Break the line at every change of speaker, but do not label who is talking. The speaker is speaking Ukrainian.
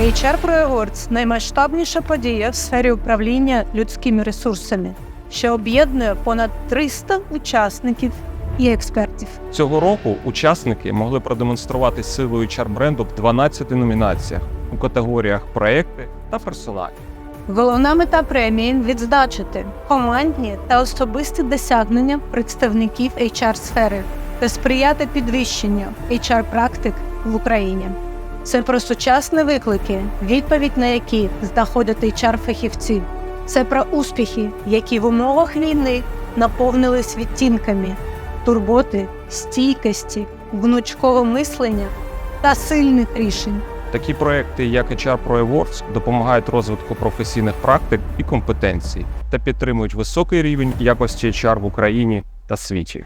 HR Pro Awards – наймасштабніша подія в сфері управління людськими ресурсами, що об'єднує понад 300 учасників і експертів.
Цього року учасники могли продемонструвати силу HR бренду в 12 номінаціях у категоріях проекти та персоналі.
Головна мета премії відзначити командні та особисті досягнення представників HR-сфери та сприяти підвищенню HR-практик в Україні. Це про сучасні виклики, відповідь на які знаходять HR-фахівці. Це про успіхи, які в умовах війни наповнились відтінками турботи, стійкості, гнучкового мислення та сильних рішень.
Такі проекти, як HR Pro Awards, допомагають розвитку професійних практик і компетенцій та підтримують високий рівень якості HR в Україні та світі.